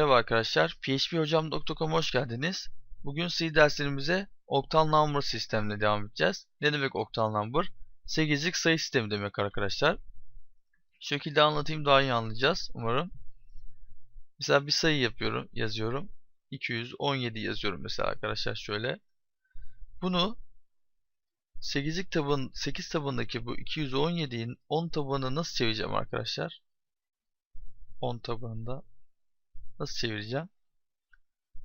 arkadaşlar, phphocam.com'a hoş geldiniz. Bugün C derslerimize Octal Number sistemle devam edeceğiz. Ne demek Octal Number? 8'lik sayı sistemi demek arkadaşlar. Şu şekilde anlatayım daha iyi anlayacağız umarım. Mesela bir sayı yapıyorum, yazıyorum. 217 yazıyorum mesela arkadaşlar şöyle. Bunu 8'lik taban 8 tabanındaki bu 217'nin 10 tabanını nasıl çevireceğim arkadaşlar? 10 tabanında nasıl çevireceğim?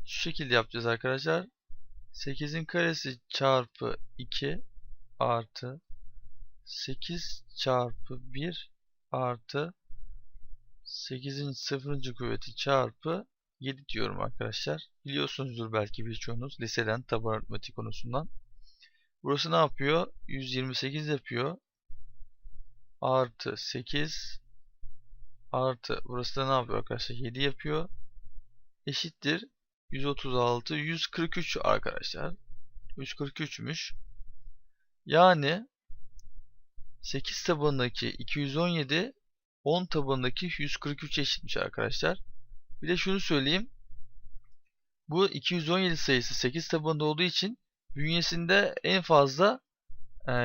Şu şekilde yapacağız arkadaşlar. 8'in karesi çarpı 2 artı 8 çarpı 1 artı 8'in 0. kuvveti çarpı 7 diyorum arkadaşlar. Biliyorsunuzdur belki birçoğunuz liseden taban aritmetik konusundan. Burası ne yapıyor? 128 yapıyor. Artı 8 artı burası da ne yapıyor arkadaşlar? 7 yapıyor. Eşittir 136 143 arkadaşlar. 143'müş. Yani 8 tabanındaki 217 10 tabanındaki 143 eşitmiş arkadaşlar. Bir de şunu söyleyeyim. Bu 217 sayısı 8 tabanında olduğu için bünyesinde en fazla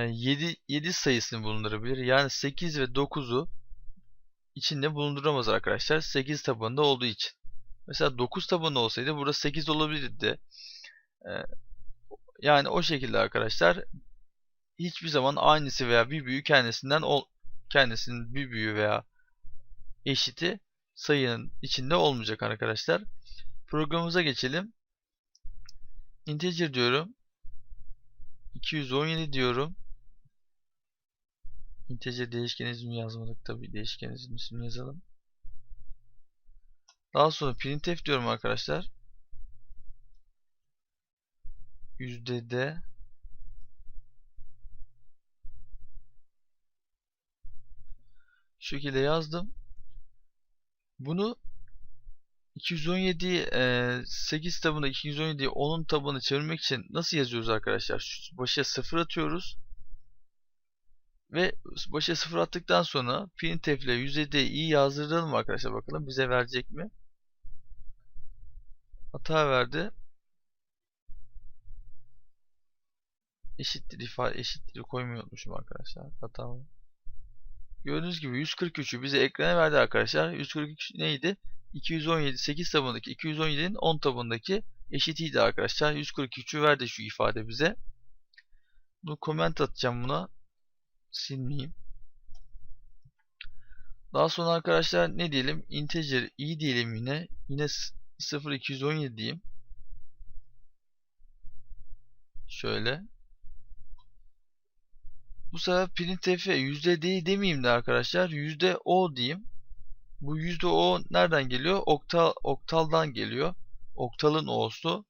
7, 7 sayısını bulundurabilir. Yani 8 ve 9'u içinde bulunduramaz arkadaşlar. 8 tabanında olduğu için. Mesela 9 tabanında olsaydı burada 8 olabilirdi. Yani o şekilde arkadaşlar hiçbir zaman aynısı veya bir büyüğü kendisinden kendisinin bir büyüğü veya eşiti sayının içinde olmayacak arkadaşlar. Programımıza geçelim. Integer diyorum. 217 diyorum. Integer değişken ismi yazmadık tabi değişken ismini yazalım. Daha sonra printf diyorum arkadaşlar. Yüzde de şu şekilde yazdım. Bunu 217 e, 8 tabını 217'yi 10'un tabanı çevirmek için nasıl yazıyoruz arkadaşlar? Şu başa 0 atıyoruz. Ve başa 0 attıktan sonra printf ile 107'yi iyi yazdıralım arkadaşlar bakalım bize verecek mi? Hata verdi. Eşittir ifade eşittir koymayı unutmuşum arkadaşlar. Hata var. Gördüğünüz gibi 143'ü bize ekrana verdi arkadaşlar. 143 neydi? 217 8 tabanındaki 217'nin 10 tabanındaki eşitiydi arkadaşlar. 143'ü verdi şu ifade bize. Bunu comment atacağım buna. Silmeyeyim. Daha sonra arkadaşlar ne diyelim? Integer i diyelim yine. Yine 0217 diyeyim. Şöyle. Bu sefer printf'e değil demeyeyim de arkadaşlar. Yüzde o diyeyim. Bu yüzde o nereden geliyor? Oktal, oktaldan geliyor. Oktalın o'su.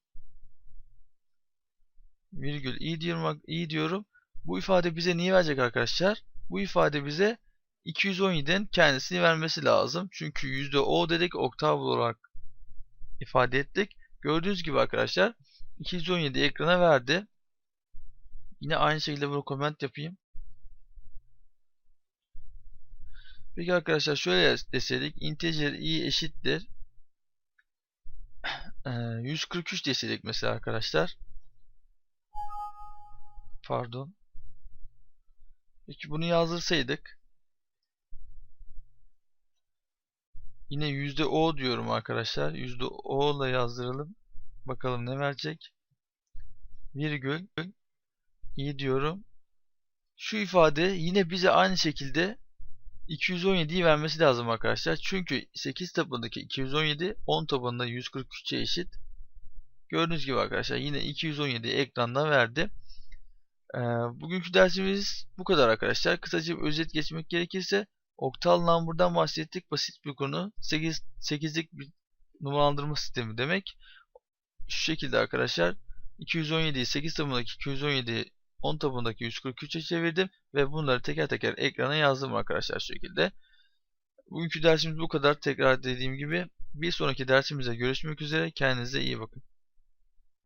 Virgül i diyorum, i diyorum. Bu ifade bize niye verecek arkadaşlar? Bu ifade bize 217'den kendisini vermesi lazım. Çünkü yüzde o dedik oktav olarak ifade ettik. Gördüğünüz gibi arkadaşlar 217 ekrana verdi. Yine aynı şekilde bunu comment yapayım. Peki arkadaşlar şöyle deseydik integer i eşittir 143 deseydik mesela arkadaşlar. Pardon. Peki bunu yazdırsaydık Yine yüzde %O diyorum arkadaşlar. Yüzde %O ile yazdıralım. Bakalım ne verecek. Virgül i diyorum. Şu ifade yine bize aynı şekilde 217'yi vermesi lazım arkadaşlar. Çünkü 8 tabanındaki 217 10 tabanında 143'e eşit. Gördüğünüz gibi arkadaşlar yine 217 ekranda verdi. Ee, bugünkü dersimiz bu kadar arkadaşlar. Kısaca bir özet geçmek gerekirse oktal number'dan bahsettik. Basit bir konu. 8 8'lik bir numaralandırma sistemi demek. Şu şekilde arkadaşlar 217'yi 8 tabanındaki 217 10 tabundaki 143'e çevirdim ve bunları teker teker ekrana yazdım arkadaşlar şu şekilde. Bugünkü dersimiz bu kadar. Tekrar dediğim gibi bir sonraki dersimize görüşmek üzere. Kendinize iyi bakın.